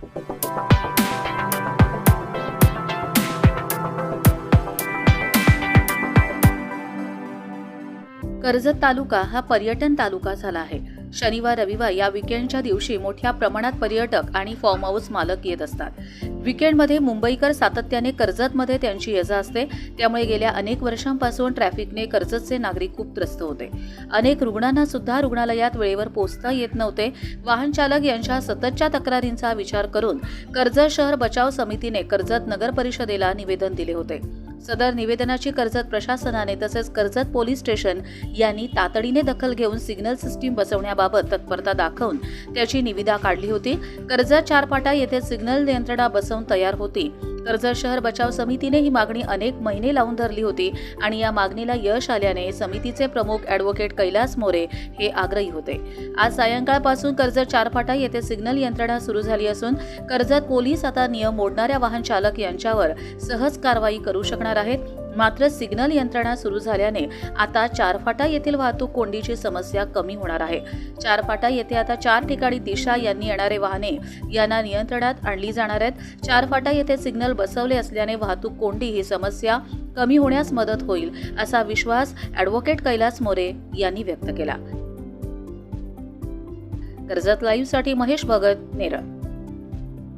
कर्जत तालुका हा पर्यटन तालुका झाला आहे. शनिवार रविवार या विकेंडच्या दिवशी मोठ्या प्रमाणात पर्यटक आणि फॉर्म हाऊस मालक येत असतात. विकेंडमध्ये मुंबईकर सातत्याने कर्जतमध्ये त्यांची ये जा असते. त्यामुळे गेल्या अनेक वर्षांपासून ट्रॅफिकने कर्जतचे नागरिक खूप त्रस्त होते. अनेक रुग्णांना सुद्धा रुग्णालयात वेळेवर पोहोचता येत नव्हते. वाहन चालक यांच्या सततच्या तक्रारींचा विचार करून कर्जत शहर बचाव समितीने कर्जत नगर परिषदेला निवेदन दिले होते. सदर निवेदनाची कर्जत प्रशासनाने तसेच कर्जत पोलीस स्टेशन यांनी तातडीने दखल घेऊन सिग्नल सिस्टीम बसवण्याबाबत तत्परता दाखवून त्याची निविदा काढली होती. कर्जत चारपाटा येथे सिग्नल यंत्रणा बसवून तयार होती. कर्जत शहर बचाव समितीने ही मागणी अनेक महिने लावून धरली होती आणि या मागणीला यश आल्याने समितीचे प्रमुख ॲडव्होकेट कैलास मोरे हे आग्रही होते. आज सायंकाळपासून कर्जत चारफाटा येथे सिग्नल यंत्रणा सुरू झाली असून कर्जत पोलीस आता नियम मोडणाऱ्या वाहन चालक यांच्यावर सहज कारवाई करू शकणार आहेत. मात्र सिग्नल यंत्रणा सुरू झाल्याने आता चारफाटा येथील वाहतूक कोंडीची समस्या कमी होणार आहे. चारफाटा येथे आता चार ठिकाणी दिशा यांनी येणारे वाहने यांना नियंत्रणात आणली जाणार आहेत. चारफाटा येथे सिग्नल बसवले असल्याने वाहतूक कोंडी ही समस्या कमी होण्यास मदत होईल असा विश्वास ॲडव्होकेट कैलास मोरे यांनी व्यक्त केला. कर्जत लाईव्हसाठी महेश भगत नेरळ.